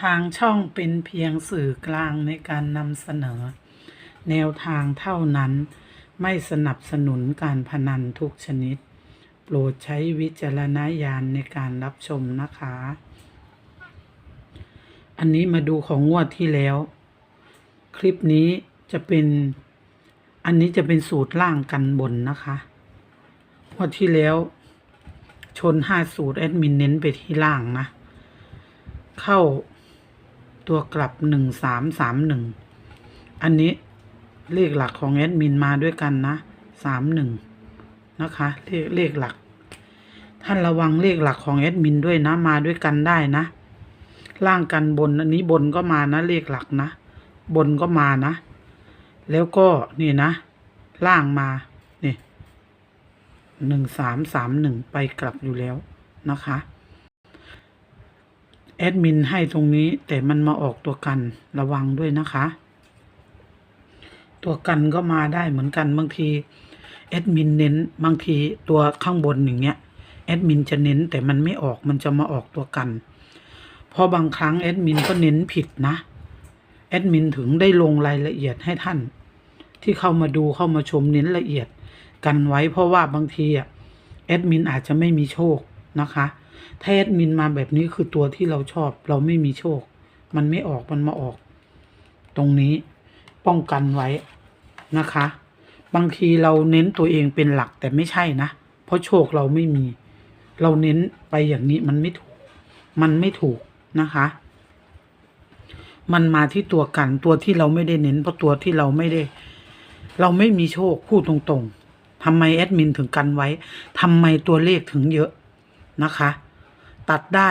ทางช่องเป็นเพียงสื่อกลางในการนำเสนอ แนวทางเท่านั้น ไม่สนับสนุนการพนันทุกชนิด โปรดใช้วิจารณญาณในการรับชมนะคะ อันนี้มาดูของงวดที่แล้ว คลิปนี้จะเป็น อันนี้จะเป็นสูตรล่างกันบนนะคะงวดที่แล้ว ชนห้าสูตรแอดมินเน้นไปที่ล่างนะ เข้าตัวกลับหนึ่งสามสามหนึ่งอันนี้เลขหลักของแอดมินมาด้วยกันนะสามหนึ่งนะคะ เลขเลขหลัก ท่านระวังเลขหลักของแอดมินด้วยนะมาด้วยกันได้นะ ล่างกันบนอันนี้บนก็มานะเลขหลักนะ บนก็มานะ แล้วก็นี่นะ ล่างมานี่หนึ่งสามสามหนึ่งไปกลับอยู่แล้วนะคะ แอดมินให้ตรงนี้แต่มันมาออกตัวกันระวังด้วยนะคะ ตัวกันก็มาได้เหมือนกันบางทีแอดมินเน้นบางทีตัวข้างบนอย่างเงี้ยแอดมินจะเน้นแต่มันไม่ออกมันจะมาออกตัวกัน พอบางครั้งแอดมินก็เน้นผิดนะแอดมินถึงได้ลงรายละเอียดให้ท่าน ที่เข้ามาดูเข้ามาชมเน้นละเอียดกันไว้ เพราะว่าบางทีอะแอดมินอาจจะไม่มีโชคนะคะ ถ้าแอดมินมาแบบนี้คือตัวที่เราชอบ เราไม่มีโชค มันไม่ออกมันมาออก ตรงนี้ป้องกันไว้นะคะ บางทีเราเน้นตัวเองเป็นหลักแต่ไม่ใช่นะ เพราะโชคเราไม่มี เราเน้นไปอย่างนี้มันไม่ถูก มันไม่ถูกนะคะ มันมาที่ตัวกันตัวที่เราไม่ได้เน้นเพราะตัวที่เราไม่ได้ เราไม่มีโชคพูดตรงๆทำไมแอดมินถึงกันไว้ทำไมตัวเลขถึงเยอะนะคะ ตัดได้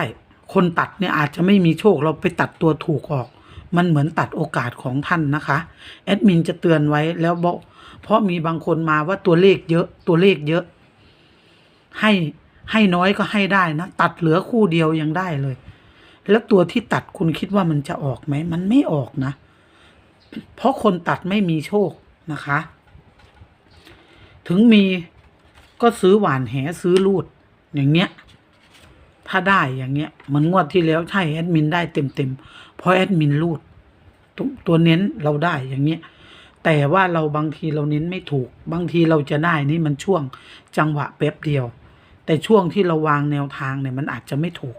คนตัดเนี่ยอาจจะไม่มีโชคเราไปตัดตัวถูกออก มันเหมือนตัดโอกาสของท่านนะคะแอดมินจะเตือนไว้แล้วบอกเพราะมีบางคนมาว่าตัวเลขเยอะตัวเลขเยอะ ให้ให้น้อยก็ให้ได้นะ ตัดเหลือคู่เดียวยังได้เลย แล้วตัวที่ตัดคุณคิดว่ามันจะออกไหมมันไม่ออกนะ เพราะคนตัดไม่มีโชคนะคะ ถึงมีก็ซื้อหวานแหซื้อลูดอย่างเงี้ย ถ้าได้อย่างเงี้ยเหมือนงวดที่แล้วใช่แอดมินได้เต็มเต็มๆเพราะแอดมินรูดตัวตัวเน้นเราได้อย่างเงี้ยแต่ว่าเราบางทีเราเน้นไม่ถูก บางทีเราจะได้นี่มันช่วงจังหวะแป๊บเดียว แต่ช่วงที่เราวางแนวทางเนี่ยมันอาจจะไม่ถูก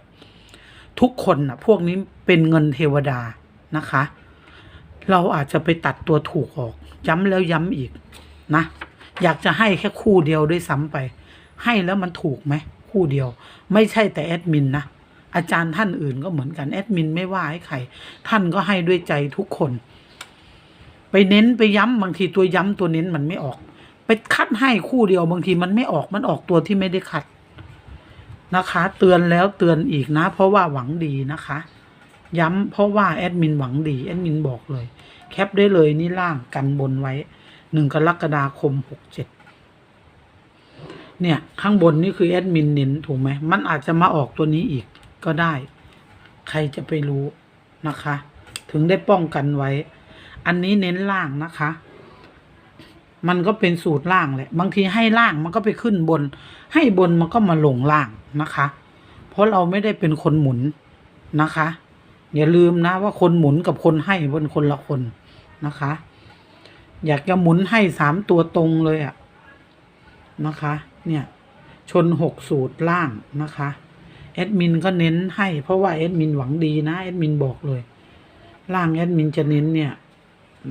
ทุกคนนะพวกนี้เป็นเงินเทวดานะคะ เราอาจจะไปตัดตัวถูกออก ย้ำแล้วย้ำอีกนะ อยากจะให้แค่คู่เดียวด้วยซ้ำไป ให้แล้วมันถูกไหม คู่เดียว ไม่ใช่แต่แอดมินนะอาจารย์ท่านอื่นก็เหมือนกันแอดมินไม่ว่าให้ใครท่านก็ให้ด้วยใจทุกคน ไปเน้นไปย้ำบางทีตัวย้ำตัวเน้นมันไม่ออก ไปคัดให้คู่เดียวบางทีมันไม่ออกมันออกตัวที่ไม่ได้คัดนะคะ เตือนแล้วเตือนอีกนะ เพราะว่าหวังดีนะคะ ย้ำเพราะว่าแอดมินหวังดีแอดมินบอกเลย แคปได้เลยนี่ล่างกันบนไว้หนึ่งกรกฎาคมหกเจ็ด เนี่ยข้างบนนี่คือแอดมินเน้นถูกไหมมันอาจจะมาออกตัวนี้อีกก็ได้ ใครจะไปรู้นะคะ ถึงได้ป้องกันไว้ อันนี้เน้นล่างนะคะ มันก็เป็นสูตรล่างแหละ บางทีให้ล่างมันก็ไปขึ้นบน ให้บนมันก็มาลงล่างนะคะ เพราะเราไม่ได้เป็นคนหมุนนะคะ อย่าลืมนะว่าคนหมุนกับคนให้เป็นคนละคนนะคะ อยากจะหมุนให้สามตัวตรงเลยอะนะคะ เนี่ย ชนหกสูตรล่างนะคะแอดมินก็เน้นให้เพราะว่าแอดมินหวังดีนะแอดมินบอกเลย ล่างแอดมินจะเน้นเนี่ย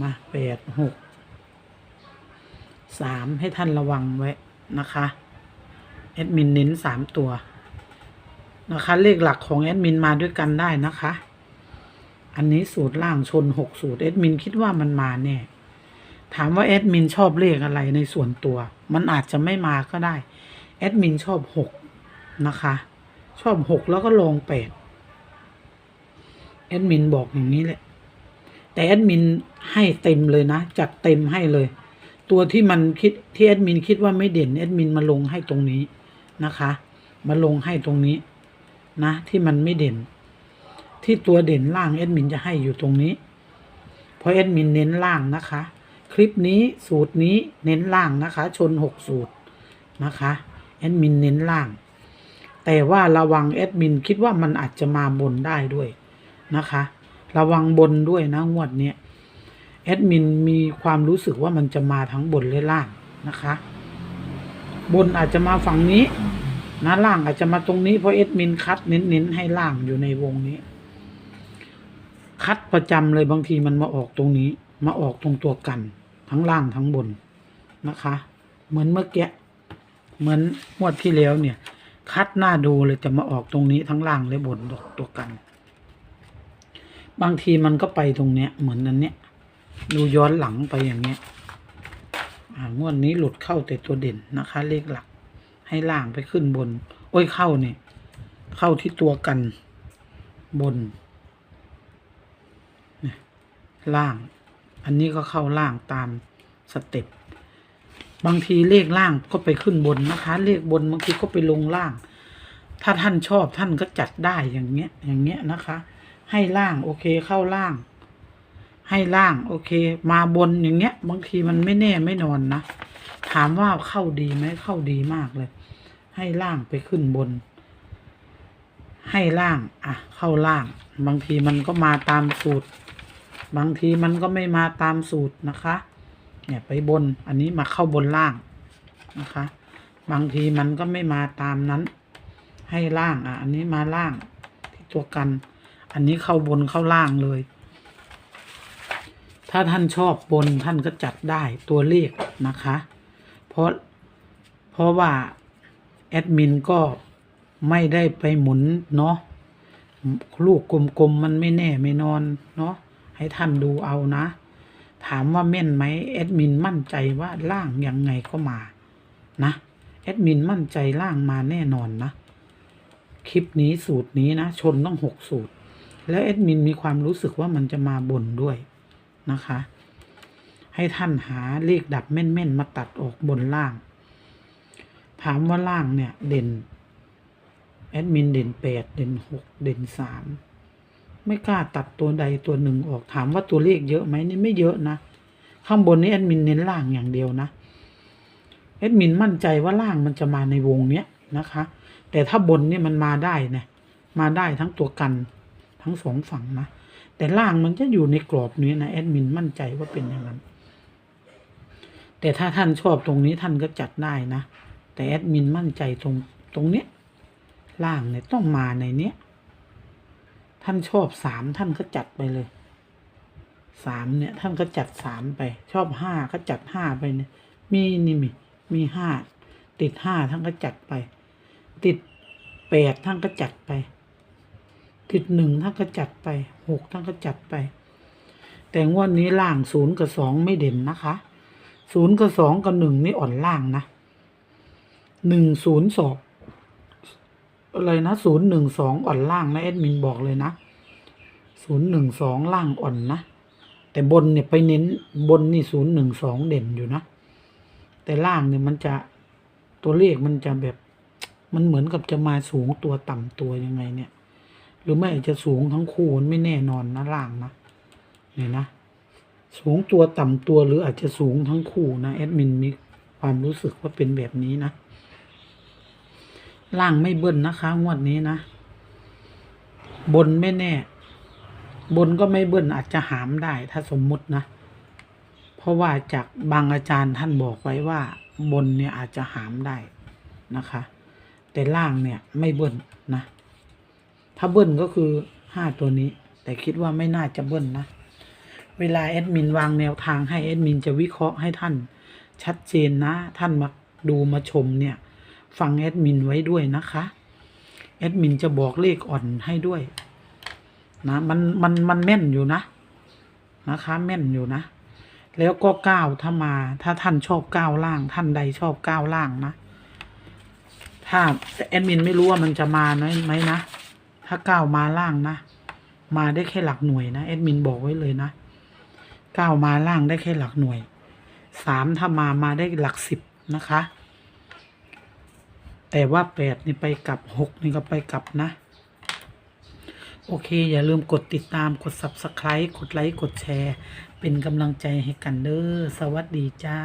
นะแปดหกสามให้ท่านระวังไว้นะคะแอดมินเน้นสามตัวนะคะ เลขหลักของแอดมินมาด้วยกันได้นะคะ อันนี้สูตรล่างชนหกสูตรแอดมินคิดว่ามันมาแน่ ถามว่าแอดมินชอบเลขอะไรในส่วนตัว มันอาจจะไม่มาก็ได้แอดมินชอบหกนะคะ ชอบหกแล้วก็ลงแปดแอดมินบอกอย่างนี้แหละ แต่แอดมินให้เต็มเลยนะ จัดเต็มให้เลย ตัวที่มันคิดที่แอดมินคิดว่าไม่เด่นแอดมินมาลงให้ตรงนี้นะคะ มาลงให้ตรงนี้นะ ที่มันไม่เด่น ที่ตัวเด่นล่างแอดมินจะให้อยู่ตรงนี้ เพราะแอดมินเน้นล่างนะคะ คลิปนี้สูตรนี้เน้นล่างนะคะ ชนหกสูตรนะคะแอดมินเน้นล่าง แต่ว่าระวังแอดมินคิดว่ามันอาจจะมาบนได้ด้วยนะคะ ระวังบนด้วยนะงวดเนี้ยแอดมินมีความรู้สึกว่ามันจะมาทั้งบนและล่างนะคะ บนอาจจะมาฝั่งนี้นะล่างอาจจะมาตรงนี้เพราะเอดมินคัดเน้นๆให้ล่างอยู่ในวงนี้ คัดประจำเลยบางทีมันมาออกตรงนี้ มาออกตรงตัวกัน ทั้งล่างทั้งบนนะคะ เหมือนเมื่อกี้เหมือนงวดที่แล้วเนี่ย คัดหน้าดูเลยจะมาออกตรงนี้ทั้งล่างและบนตัวกัน บางทีมันก็ไปตรงเนี้ย เหมือนนั้นเนี้ยดูย้อนหลังไปอย่างเนี้ยงวดนี้หลุดเข้าแต่ตัวเด่นนะคะ เลขหลัก ให้ล่างไปขึ้นบน โอ้ยเข้าเนี่ย เข้าที่ตัวกันบนล่าง อันนี้ก็เข้าล่างตามสเต็ปบางทีเลขล่างก็ไปขึ้นบนนะคะ เลขบนบางทีก็ไปลงล่าง ถ้าท่านชอบท่านก็จัดได้อย่างเงี้ย อย่างเงี้ยนะคะ ให้ล่างโอเคเข้าล่าง ให้ล่างโอเค มาบนอย่างเงี้ย บางทีมันไม่แน่ไม่นอนนะถามว่าเข้าดีไหมเข้าดีมากเลย ให้ล่างไปขึ้นบน ให้ล่าง อะ เข้าล่าง บางทีมันก็มาตามสูตร บางทีมันก็ไม่มาตามสูตรนะคะ เนี่ยไปบนอันนี้มาเข้าบนล่างนะคะ บางทีมันก็ไม่มาตามนั้น ให้ล่างอะ อันนี้มาล่างที่ตัวกัน อันนี้เข้าบนเข้าล่างเลย ถ้าท่านชอบบนท่านก็จัดได้ตัวเลขนะคะ เพราะเพราะว่าแอดมินก็ไม่ได้ไปหมุนเนาะลูกกลมๆมันไม่แน่ไม่นอนเนาะ ให้ท่านดูเอานะ ถามว่าแม่นไหมแอดมินมั่นใจว่าล่างยังไงก็มา นะแอดมินมั่นใจล่างมาแน่นอนนะ คลิปนี้สูตรนี้นะ ชนต้องหกสูตร แล้วแอดมินมีความรู้สึกว่ามันจะมาบนด้วยนะคะ ให้ท่านหาเลขดับแม่นๆมาตัดออกบนล่าง ถามว่าล่างเนี่ยเด่นแอดมินเด่นแปดเด่นหกเด่นสาม ไม่กล้าตัดตัวใดตัวหนึ่งออกถามว่าตัวเลขเยอะไหมนี่ไม่เยอะนะ ข้างบนนี้แอดมินเน้นล่างอย่างเดียวนะแอดมินมั่นใจว่าล่างมันจะมาในวงเนี้ยนะคะ แต่ถ้าบนนี่มันมาได้นี่ยมาได้ทั้งตัวกันทั้งสองฝั่งนะแต่ล่างมันจะอยู่ในกรอบนี้นะแอดมินมั่นใจว่าเป็นอย่างนั้นแต่ถ้าท่านชอบตรงนี้ท่านก็จัดได้นะ แต่แอดมินมั่นใจตรงตรงเนี้ยล่างเนี่ยต้องมาในเนี้ย ท่านชอบสามท่านก็จัดไปเลยสามเนี่ย ท่านก็จัดสามไป ชอบห้าก็จัดห้าไปเนี่ยมีนี่มีมีห้าติดห้าท่านก็จัดไป ติดแปดท่านก็จัดไป ติดหนึ่งท่านก็จัดไปหกท่านก็จัดไป แต่งวดนี้ล่างศูนย์กับสองไม่เด่นนะคะศูนย์กับสองกับหนึ่งนี่อ่อนล่างนะหนึ่งศูนย์สอง อะไรนะศูนย์หนึ่งสองอ่อนล่างนะแอดมินบอกเลยนะศูนย์หนึ่งสองล่างอ่อนนะแต่บนเนี่ยไปเน้นบนนี่ศูนย์หนึ่งสองเด่นอยู่นะ แต่ล่างเนี่ยมันจะตัวเลขมันจะแบบ มันเหมือนกับจะมาสูงตัวต่ำตัวยังไงเนี่ย หรือไม่อาจจะสูงทั้งคู่มันไม่แน่นอนนะล่างนะเนี่ยนะ สูงตัวต่ำตัวหรืออาจจะสูงทั้งคู่นะแอดมินมีความรู้สึกว่าเป็นแบบนี้นะ ล่างไม่เบิ้ลนะคะ งวดนี้นะ บนไม่แน่ บนก็ไม่เบิ้ลอาจจะหามได้ถ้าสมมุตินะ เพราะว่าจากบางอาจารย์ท่านบอกไว้ว่า บนเนี่ยอาจจะหามได้นะคะ แต่ล่างเนี่ยไม่เบิ้ลนะ ถ้าเบิ้ลก็คือห้าตัวนี้ แต่คิดว่าไม่น่าจะเบิ้ลนะ เวลาแอดมินวางแนวทางให้แอดมินจะวิเคราะห์ให้ท่านชัดเจนนะ ท่านมาดูมาชมเนี่ย ฟังแอดมินไว้ด้วยนะคะแอดมินจะบอกเลขอ่อนให้ด้วย นะ มันมันมันแม่นอยู่นะ นะคะ แม่นอยู่นะ แล้วก็ก้าวถ้ามา ถ้าท่านชอบก้าวล่าง ท่านใดชอบก้าวล่างนะ ถ้าแอดมินไม่รู้ว่ามันจะมาไหมนะ ถ้าก้าวมาล่างนะ มาได้แค่หลักหน่วยนะแอดมินบอกไว้เลยนะก้าวมาล่างได้แค่หลักหน่วยสามถ้ามามาได้หลักสิบนะคะ แต่ว่าแปดนี่ไปกลับหกนี่ก็ไปกลับนะ โอเค อย่าลืมกดติดตามกด subscribe กดไลค์กดแชร์ เป็นกำลังใจให้กันเด้อสวัสดีจ้า